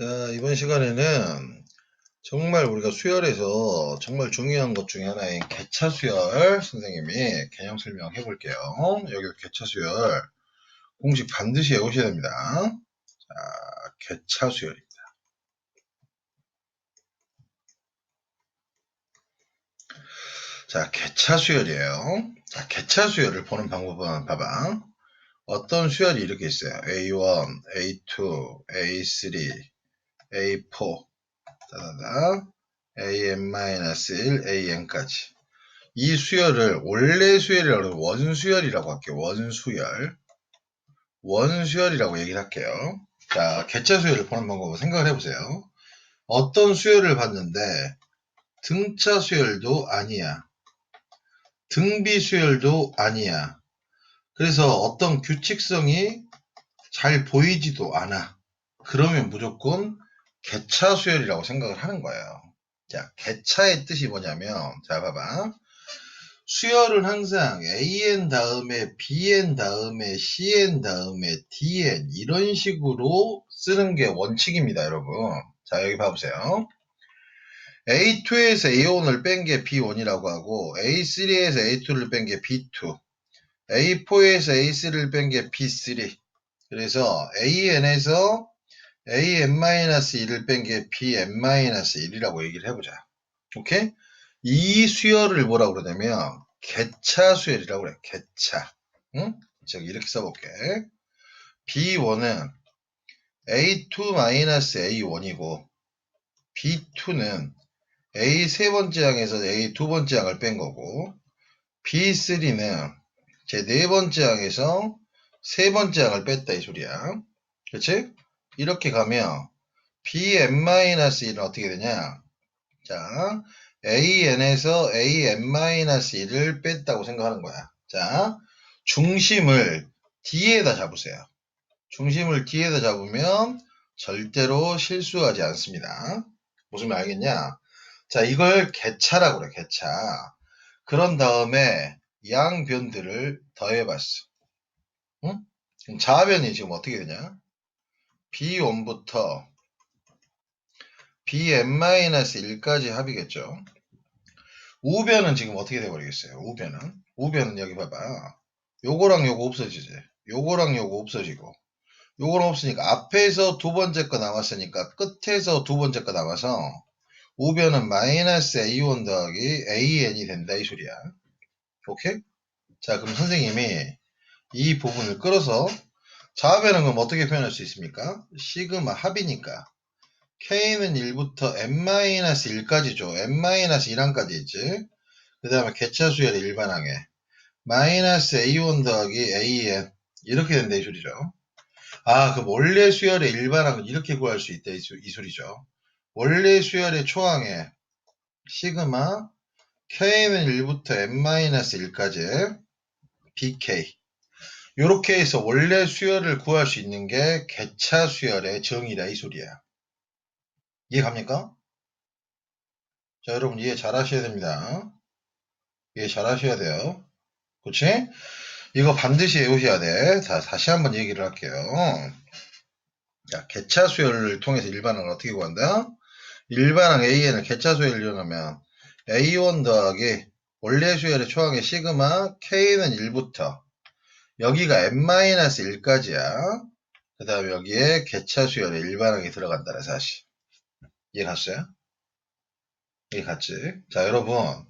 자, 이번 시간에는 정말 우리가 수열에서 정말 중요한 것 중에 하나인 개차 수열 선생님이 개념 설명해 볼게요. 여기 개차 수열 공식 반드시 외우셔야 됩니다. 자, 개차 수열입니다. 자, 개차 수열이에요. 자, 개차 수열을 보는 방법은 봐봐. 어떤 수열이 이렇게 있어요. A1, A2, A3, A4, 따다다, AN-1, AN까지. 이 수열을 원래 수열이라고 원수열이라고 할게요. 원수열. 원수열이라고 얘기를 할게요. 자, 개차 수열을 보는 방법을 생각을 해보세요. 어떤 수열을 봤는데 등차 수열도 아니야. 등비 수열도 아니야. 그래서 어떤 규칙성이 잘 보이지도 않아. 그러면 무조건 개차 수열이라고 생각을 하는 거예요. 자, 개차의 뜻이 뭐냐면, 자, 봐봐. 수열은 항상 AN 다음에 BN 다음에 CN 다음에 DN 이런 식으로 쓰는 게 원칙입니다, 여러분. 자, 여기 봐보세요. A2에서 A1을 뺀 게 B1이라고 하고, A3에서 A2를 뺀 게 B2, A4에서 A3를 뺀 게 B3. 그래서 AN에서 AN-1을 뺀 게 BN-1이라고 얘기를 해보자. 오케이? 이 수열을 뭐라고 그러냐면 개차 수열이라고 그래. 개차. 응? 즉 이렇게 써볼게. B1은 A2-A1이고 B2는 A 세 번째 항에서 A 두 번째 항을 뺀 거고 B3는 제 네 번째 항에서 세 번째 항을 뺐다 이 소리야. 그렇지? 이렇게 가면 bn-1은 어떻게 되냐? 자, an에서 an-1을 뺐다고 생각하는 거야. 자, 중심을 D에다 잡으세요. 중심을 D에다 잡으면 절대로 실수하지 않습니다. 무슨 말 알겠냐? 자, 이걸 개차라고 그래, 개차. 그런 다음에 양변들을 더해봤어. 응? 자변이 지금 어떻게 되냐? B1부터 Bn-1까지 합이겠죠. 우변은 지금 어떻게 돼버리겠어요? 우변은 우변은 여기 봐봐. 요거랑 요거 없어지지. 요거랑 요거 없어지고 요거랑 없으니까 앞에서 두 번째 거 남았으니까 끝에서 두 번째 거 남아서 우변은 마이너스 A1 더하기 AN이 된다 이 소리야. 오케이? 자 그럼 선생님이 이 부분을 끌어서 좌변은 그럼 어떻게 표현할 수 있습니까? 시그마 합이니까 k는 1부터 n-1까지죠. n-1항까지 있지. 그 다음에 개차 수열의 일반항에 마이너스 a1 더하기 an 이렇게 된다 이 소리죠. 아 그럼 원래 수열의 일반항은 이렇게 구할 수 있다 이, 소, 이 소리죠. 원래 수열의 초항에 시그마 k는 1부터 n-1까지 bk 이렇게 해서 원래 수열을 구할 수 있는 게 개차 수열의 정의다 이 소리야. 이해 갑니까? 자 여러분 이해 잘 하셔야 됩니다. 이해 잘 하셔야 돼요. 그치? 이거 반드시 외우셔야 돼. 자 다시 한번 얘기를 할게요. 자 개차 수열을 통해서 일반항을 어떻게 구한다? 일반항 AN을 개차 수열을 이용하면 A1 더하기 원래 수열의 초항의 시그마 K는 1부터 여기가 n-1까지야. 그 다음에 여기에 개차 수열의 일반항이 들어간다는 사실. 이해 갔어요? 이해 갔지? 자, 여러분.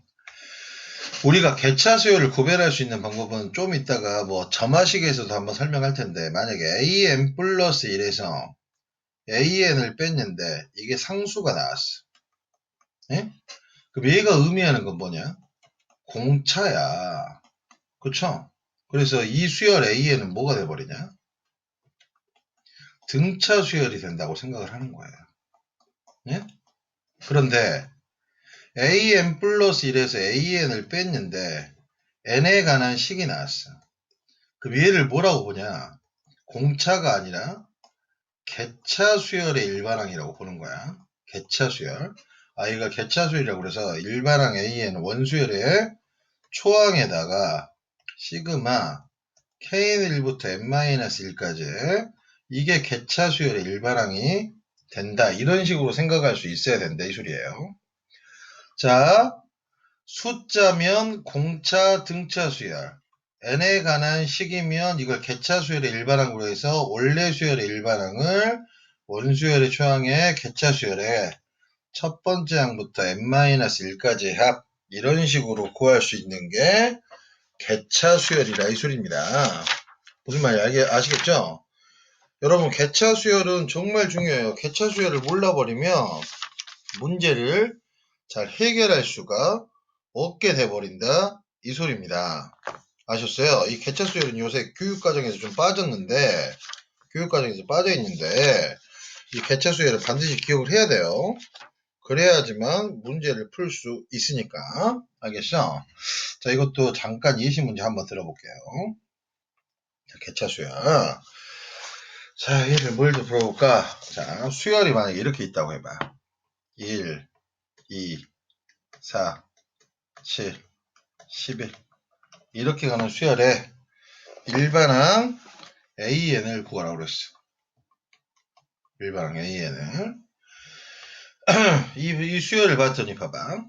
우리가 개차 수열을 구별할 수 있는 방법은 좀 이따가 뭐 점화식에서도 한번 설명할 텐데, 만약에 an 플러스 1에서 an을 뺐는데, 이게 상수가 나왔어. 예? 그럼 얘가 의미하는 건 뭐냐? 공차야. 그쵸? 그래서 이 수열 A에는 뭐가 돼버리냐? 등차 수열이 된다고 생각을 하는 거예요. 예? 그런데 AN 플러스 1에서 AN을 뺐는데 N에 관한 식이 나왔어. 그럼 얘를 뭐라고 보냐? 공차가 아니라 개차 수열의 일반항이라고 보는 거야. 개차 수열. 아, 이가 개차 수열이라고 그래서 일반항 AN 원수열의 초항에다가 시그마 kn1부터 n-1까지 이게 개차 수열의 일반항이 된다. 이런 식으로 생각할 수 있어야 된다. 이 소리예요. 자, 숫자면 공차 등차 수열. n에 관한 식이면 이걸 개차 수열의 일반항으로 해서 원래 수열의 일반항을 원수열의 초항의 개차 수열의 첫 번째 항부터 n-1까지의 합 이런 식으로 구할 수 있는 게 개차 수열이라 이 소리입니다. 무슨 말인지 아시겠죠? 여러분 개차 수열은 정말 중요해요. 개차 수열을 몰라버리면 문제를 잘 해결할 수가 없게 돼버린다 이 소리입니다. 아셨어요? 이 개차 수열은 요새 교육과정에서 좀 빠졌는데 교육과정에서 빠져있는데 이 개차 수열을 반드시 기억을 해야 돼요. 그래야지만 문제를 풀 수 있으니까 알겠죠? 자 이것도 잠깐 예시 문제 한번 들어볼게요. 자, 개차 수열 자 얘를 뭘더 풀어볼까? 자 수열이 만약에 이렇게 있다고 해봐 1, 2, 4, 7, 11 이렇게 가는 수열에 일반항 AN을 구하라고 그랬어. 일반항 AN을. 이, 이 수열을 봤더니 봐봐.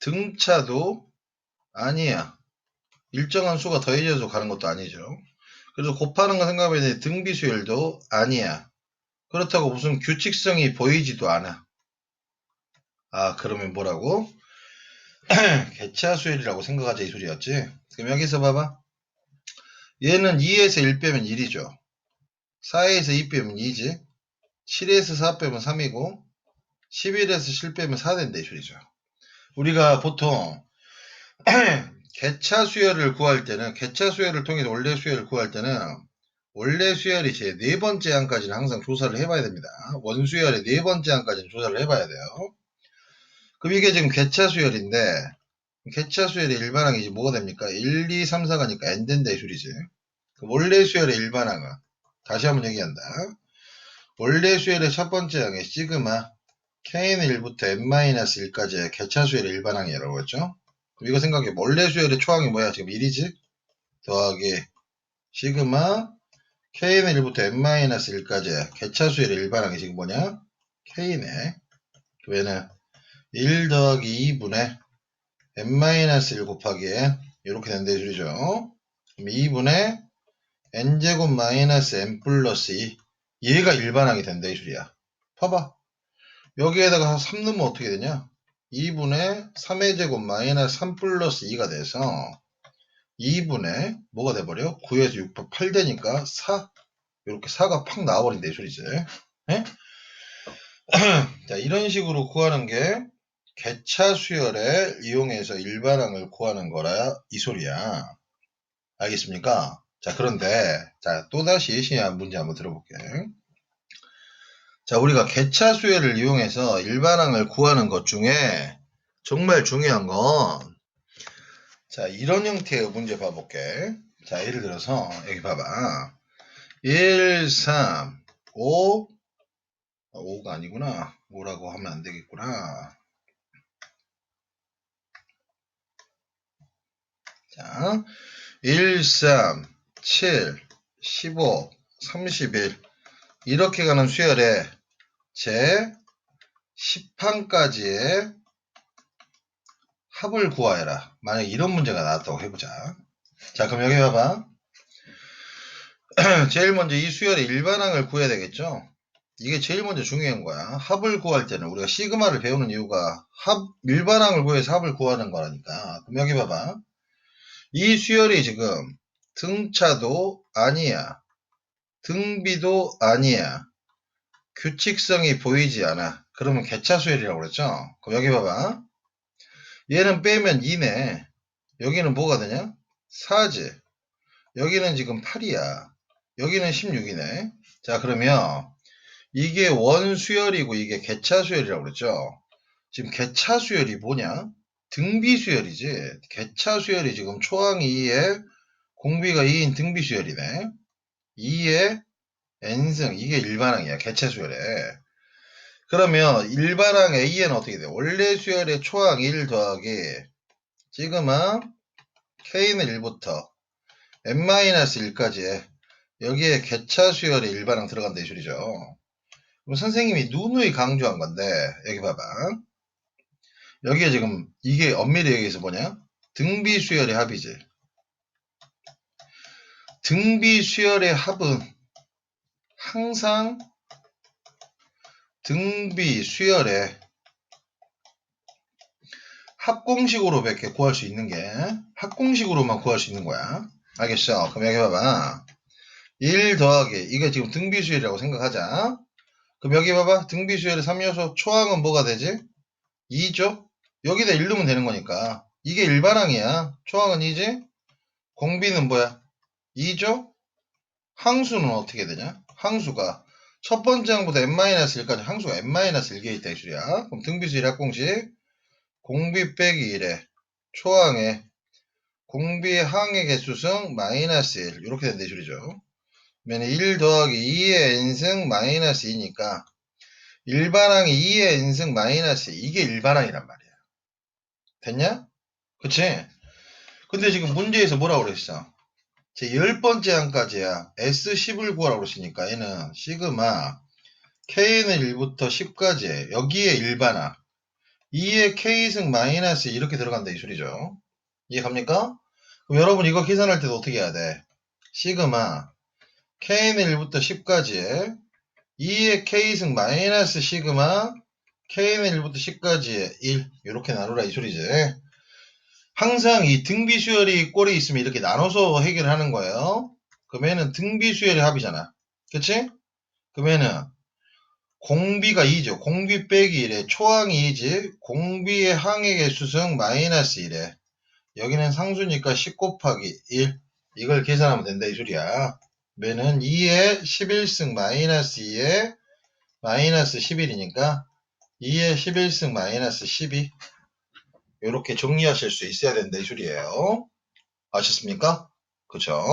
등차도 아니야. 일정한 수가 더해져서 가는 것도 아니죠. 그래서 곱하는 거 생각해보면 등비 수열도 아니야. 그렇다고 무슨 규칙성이 보이지도 않아. 아, 그러면 뭐라고? 개차 수열이라고 생각하자 이 소리였지. 그럼 여기서 봐봐. 얘는 2에서 1 빼면 1이죠. 4에서 2 빼면 2지. 7에서 4 빼면 3이고 11에서 7 빼면 4 된다 이 소리죠. 우리가 보통 개차 수열을 구할 때는 개차 수열을 통해서 원래 수열을 구할 때는 원래 수열이 제 네 번째 항까지는 항상 조사를 해봐야 됩니다. 원수열의 네 번째 항까지는 조사를 해봐야 돼요. 그럼 이게 지금 개차 수열인데 개차 수열의 일반항이 이제 뭐가 됩니까? 1, 2, 3, 4가니까 n 된다 이 소리지. 그럼 원래 수열의 일반항은 다시 한번 얘기한다. 원래 수열의 첫 번째 항의 시그마 k는 1부터 n-1까지의 개차 수열의 일반항이라고 했죠. 이거 생각해. 원래 수열의 초항이 뭐야? 지금 1이지? 더하기 시그마 k는 1부터 n-1까지의 개차 수열의 일반항이 지금 뭐냐? k네. 얘는 1 더하기 2분의 n-1 곱하기 n 이렇게 소리죠. 그럼 2분의 n제곱 마이너스 n 플러스 2 얘가 일반항이 이 소리야. 봐봐. 여기에다가 3 넣으면 어떻게 되냐? 2분의 3의 제곱 마이너스 3 플러스 2가 돼서 2분의 뭐가 돼버려? 9에서 6파 8 되니까 4 이렇게 4가 팍 나와버린다 이 소리지. 예? 자 이런 식으로 구하는 게 개차 수열을 이용해서 일반항을 구하는 거라 이 소리야. 알겠습니까? 자, 그런데, 자, 또다시 예시한 문제 한번 들어볼게. 자, 우리가 개차 수열을 이용해서 일반항을 구하는 것 중에 정말 중요한 건, 자, 이런 형태의 문제 봐볼게. 자, 예를 들어서, 여기 봐봐. 1, 3, 5, 5가 아니구나. 5라고 하면 안 되겠구나. 자, 1, 3, 7, 15, 31 이렇게 가는 수열에 제 10항까지의 합을 구하여라. 만약 이런 문제가 나왔다고 해보자. 자, 그럼 여기 봐봐. 제일 먼저 이 수열의 일반항을 구해야 되겠죠? 이게 제일 먼저 중요한 거야. 합을 구할 때는 우리가 시그마를 배우는 이유가 합, 일반항을 구해서 합을 구하는 거라니까. 그럼 여기 봐봐. 이 수열이 지금 등차도 아니야. 등비도 아니야. 규칙성이 보이지 않아. 그러면 개차 수열이라고 그랬죠? 그럼 여기 봐봐. 얘는 빼면 2네. 여기는 뭐가 되냐? 4지. 여기는 지금 8이야. 여기는 16이네. 자, 그러면 이게 원수열이고 이게 개차수열이라고 그랬죠. 지금 개차수열이 뭐냐? 등비수열이지. 개차수열이 지금 초항 2에 공비가 2인 등비수열이네. 2에 n승 이게 일반항이야. 개차수열에. 그러면 일반항 A에는 어떻게 돼? 원래 수열의 초항 1 더하기 시그마 K는 1부터 n-1까지 여기에 개차 수열의 일반항 들어간다 이 소리죠. 그럼 선생님이 누누이 강조한 건데 여기 봐봐. 여기에 지금 이게 엄밀히 얘기해서 뭐냐? 등비 수열의 합이지. 등비 수열의 합은 항상 등비 수열의 합공식으로밖에 구할 수 있는 게 합공식으로만 구할 수 있는 거야. 알겠어? 그럼 여기 봐봐. 1 더하기 이게 지금 등비 수열이라고 생각하자. 그럼 여기 봐봐. 등비 수열의 3요소 초항은 뭐가 되지? 2죠? 여기다 1 넣으면 되는 거니까. 이게 일반항이야. 초항은 2지? 공비는 뭐야? 2죠? 항수는 어떻게 되냐? 항수가 첫 번째 항보다 n-1까지 항수가 n-1개 있다 이 소리야. 그럼 등비수열 합공식 공비 빼기 1에 초항에 공비 항의 개수승 마이너스 1 이렇게 된다 이 소리죠. 그러면 1 더하기 2의 n승 마이너스 2니까 일반항이 2의 n승 마이너스 2 이게 일반항이란 말이야. 됐냐? 그치? 근데 지금 문제에서 뭐라고 그랬어? 제 열 번째 항까지야. S10을 구하라고 그랬으니까 얘는 시그마 K는 1부터 10까지 여기에 일반항 2의 K승 마이너스 이렇게 들어간다 이 소리죠. 이해갑니까? 그럼 여러분 이거 계산할 때도 어떻게 해야 돼? 시그마 K는 1부터 10까지에 2의 K승 마이너스 시그마 K는 1부터 10까지에 1 이렇게 나누라 이 소리지. 항상 이 등비수열이 꼴에 있으면 이렇게 나눠서 해결하는 거예요. 그러면은 등비수열의 합이잖아. 그치? 그러면은 공비가 2죠. 공비 빼기 1에 초항이 2지. 공비의 항의 개수승 마이너스 1에 여기는 상수니까 10 곱하기 1 이걸 계산하면 된다 이 소리야. 그러면은 2의 11승 마이너스 2에 마이너스 11이니까 2의 11승 마이너스 12 이렇게 정리하실 수 있어야 된다 이 소리예요. 아셨습니까? 그쵸?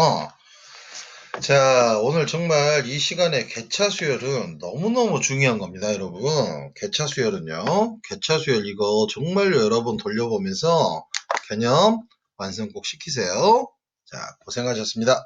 자, 오늘 정말 이 시간에 개차 수열은 너무너무 중요한 겁니다, 여러분. 개차 수열은요. 개차 수열 이거 정말로 여러분 돌려보면서 개념 완성 꼭 시키세요. 자, 고생하셨습니다.